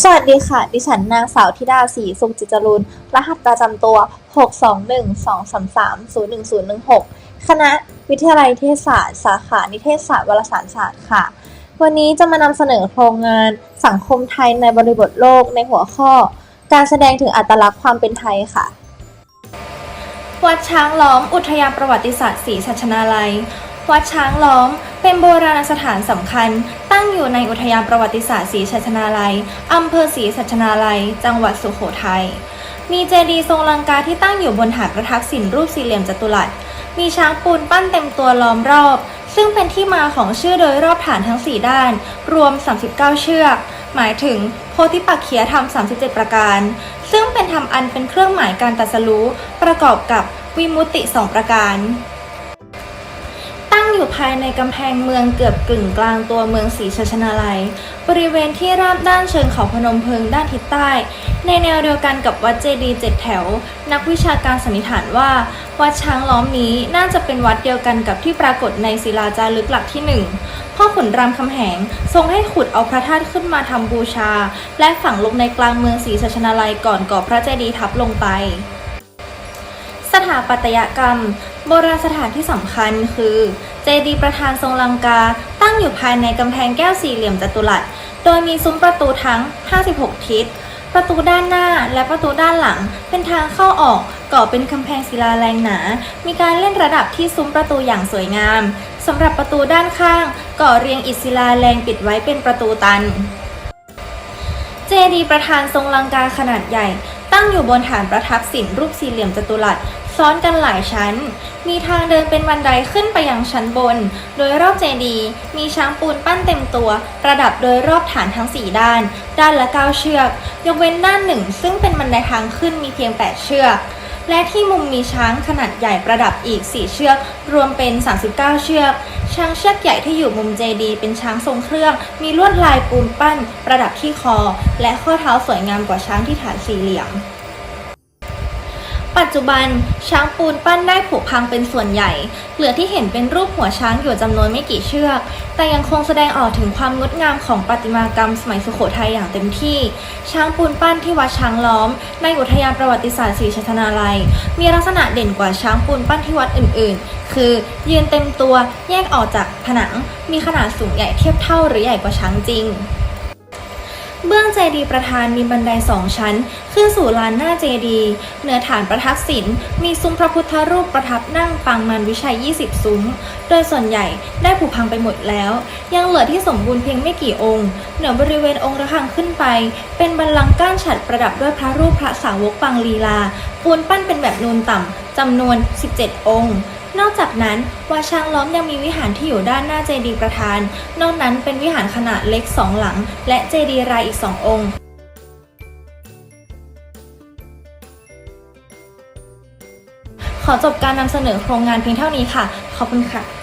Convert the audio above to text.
สวัสดีค่ะ ดิฉันนางสาวธิดาศรีสุขจิตจรุนรหัสประจำตัว 62123301016 คณะวิทยาลัยเทศศาสตร์ สาขานิเทศศาสตร์วารสารศาสตร์ค่ะ วันนี้จะมานำเสนอโครงงานสังคมไทยในบริบทโลกในหัวข้อ การแสดงถึงอัตลักษณ์ความเป็นไทยค่ะ วัดช้างล้อมอุทยานประวัติศาสตร์ศรีสัชนาลัย วัดช้างล้อม เป็นโบราณสถานสำคัญ ตั้งอยู่ในอุทยานประวัติศาสตร์ศรีสัชนาลัยอำเภอศรีสัชนาลัย จังหวัดสุโขทัย มีเจดีย์ทรงลังกาที่ตั้งอยู่บนหาประทักษิณรูปสี่เหลี่ยมจัตุรัส มีช้างปูนปั้นเต็มตัวล้อมรอบ ซึ่งเป็นที่มาของชื่อโดยรอบฐานทั้ง 4 ด้าน รวม 39 เชือก หมายถึงโพธิปักเขียธรรม 37 ประการ ซึ่งเป็นธรรมอันเป็นเครื่องหมายการตรัสรู้ประกอบกับวิมุติสองประการ อยู่ภายในกำแพงเมืองเกือบกึ่งกลางตัวเมืองศรีชชนาลัย บริเวณที่ราบด้านเชิงเขาพนมเพิงด้านทิศใต้ ในแนวเดียวกันกับวัดเจดีย์เจ็ดแถว นักวิชาการสันนิษฐานว่า วัดช้างล้อมนี้น่าจะเป็นวัดเดียวกันกับที่ปรากฏในศิลาจารึกหลักที่หนึ่งพ่อขุนรามคำแหงทรงให้ขุดเอาพระธาตุขึ้นมาทำบูชา และฝังลงในกลางเมืองศรีชชนาลัยก่อนก่อพระเจดีย์ทับลงไป สถาปัตยกรรม โบราณสถานที่สำคัญคือ เจดีย์ประธานทรงลังกา ตั้งอยู่ภายในกำแพงแก้วสี่เหลี่ยมจัตุรัส โดยมีซุ้มประตูทั้ง 56 ทิศ ประตูด้านหน้าและประตูด้านหลัง เป็นทางเข้าออกก่อเป็นกำแพงศิลาแรงหนา มีการเล่นระดับที่ซุ้มประตูอย่างสวยงามสำหรับประตูด้านข้าง ก่อเรียงอิฐศิลาแรงปิดไว้เป็นประตูตัน เจดีย์ประธานทรงลังกาขนาดใหญ่ ตั้งอยู่บนฐานประทับศิลป์รูปสี่เหลี่ยมจัตุรัส ซ้อนกันหลายชั้น มีทางเดินเป็นบันไดขึ้นไปยังชั้นบน โดยรอบเจดีย์มีช้างปูนปั้นเต็มตัว ประดับโดยรอบฐานทั้ง 4 ด้าน ด้านละ 9 เชือก ยกเว้นด้านหนึ่ง ซึ่งเป็นบันไดทางขึ้นมีเพียง 8 เชือก และที่มุมมีช้างขนาดใหญ่ประดับอีก 4 เชือก รวมเป็น 39 เชือก ช้างเชือกใหญ่ที่อยู่มุมเจดีย์เป็นช้างทรงเครื่อง มีลวดลายปูนปั้น ประดับที่คอ และข้อเท้าสวยงามกว่าช้างที่ฐานสี่เหลี่ยม ปัจจุบันช้างปูนปั้นได้ผุพังเป็นส่วนใหญ่ เหลือที่เห็นเป็นรูปหัวช้างอยู่จำนวนไม่กี่เชือก แต่ยังคงแสดงออกถึงความงดงามของประติมากรรมสมัยสุโขทัยอย่างเต็มที่ ช้างปูนปั้นที่วัดช้างล้อม ในอุทยานประวัติศาสตร์ศรีชัชนาลัย มีลักษณะเด่นกว่าช้างปูนปั้นที่วัดอื่น ๆ คือ ยืนเต็มตัวแยกออกจากผนัง มีขนาดสูงใหญ่เทียบเท่าหรือใหญ่กว่าช้างจริง เบื้องเจดีย์ประธานมีบันไดสองชั้น ขึ้นสู่ลานหน้าเจดีย์เหนือฐานประทักษิณมีซุ้มพระพุทธรูปประทับนั่งปางมารวิชัย 20 ซุ้ม โดยส่วนใหญ่ได้ผุพังไปหมดแล้ว ยังเหลือที่สมบูรณ์เพียงไม่กี่องค์ เหนือบริเวณองค์ระฆังขึ้นไป เป็นบัลลังก้านฉัตรประดับด้วยพระรูปพระสาวกปางลีลาปูนปั้นเป็นแบบนูนต่ำจำนวน 17 องค์ นอกจากนั้นวัดช้างล้อมยังมีวิหารที่อยู่ด้านหน้าเจดีย์ประธาน นอกนั้นเป็นวิหารขนาดเล็กสองหลัง และเจดีย์รายอีกสององค์ขอจบการนำเสนอโครงงานเพียงเท่านี้ค่ะ ขอบคุณค่ะ